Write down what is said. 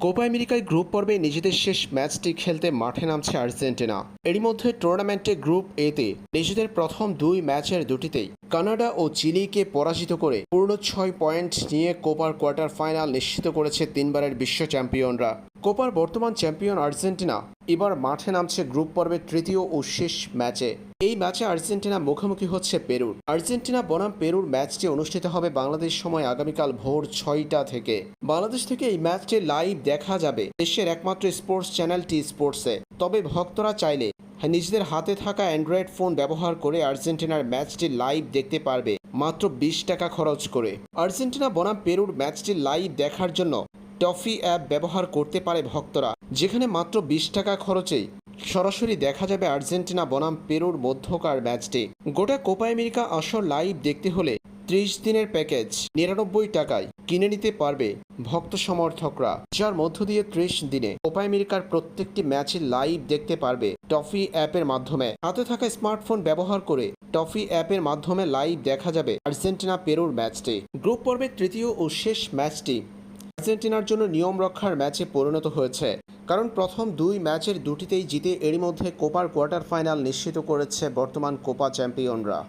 Copa আমেরিকায় group পর্বে নিজেদের শেষ ম্যাচটি খেলতে মাঠে নামছে আর্জেন্টিনা। এরই মধ্যে টুর্নামেন্টে গ্রুপ এতে নিজেদের প্রথম দুই ম্যাচের দুটিতেই কানাডা ও চিলিকে পরাজিত করে পূর্ণ ছয় পয়েন্ট নিয়ে কোপার কোয়ার্টার ফাইনাল নিশ্চিত করেছে তিনবারের বিশ্ব চ্যাম্পিয়নরা। কোপার বর্তমান চ্যাম্পিয়ন আর্জেন্টিনা এবার মাঠে নামছে গ্রুপ পর্বের তৃতীয় ও শেষ ম্যাচে। এই ম্যাচে আর্জেন্টিনা মুখোমুখি হচ্ছে পেরুর। আর্জেন্টিনা বনাম পেরুর ম্যাচটি অনুষ্ঠিত হবে বাংলাদেশ সময় আগামীকাল ভোর ছয়টা থেকে। বাংলাদেশ থেকে এই ম্যাচটি লাইভ দেখা যাবে দেশের একমাত্র স্পোর্টস চ্যানেলটি স্পোর্টসে। তবে ভক্তরা চাইলে নিজেদের হাতে থাকা অ্যান্ড্রয়েড ফোন ব্যবহার করে আর্জেন্টিনার ম্যাচটি লাইভ দেখতে পারবে মাত্র বিশ টাকা খরচ করে। আর্জেন্টিনা বনাম পেরুর ম্যাচটি লাইভ দেখার জন্য টফি অ্যাপ ব্যবহার করতে পারে ভক্তরা, যেখানে মাত্র বিশ টাকা খরচেই সরাসরি দেখা যাবে আর্জেন্টিনা বনাম পেরুর মধ্যকার ম্যাচটি। গোটা কোপা আমেরিকা আসর লাইভ দেখতে হলে ত্রিশ দিনের প্যাকেজ নিরানব্বই টাকায় কিনে নিতে পারবে ভক্ত সমর্থকরা। যার মধ্য দিয়ে ত্রিশ দিনে কোপা আমেরিকার প্রত্যেকটি ম্যাচই লাইভ দেখতে পারবে টফি অ্যাপের মাধ্যমে। হাতে থাকা স্মার্টফোন ব্যবহার করে টফি অ্যাপের মাধ্যমে লাইভ দেখা যাবে আর্জেন্টিনা পেরুর ম্যাচটি। গ্রুপ পর্বের তৃতীয় ও শেষ ম্যাচটি আর্জেন্টিনার জন্য নিয়ম রক্ষার ম্যাচে পরিণত হয়েছে। কারণ প্রথম দুই ম্যাচের দুটিতেই জিতে এরই মধ্যে কোপার কোয়ার্টার ফাইনাল নিশ্চিত করেছে বর্তমান কোপা চ্যাম্পিয়নরা।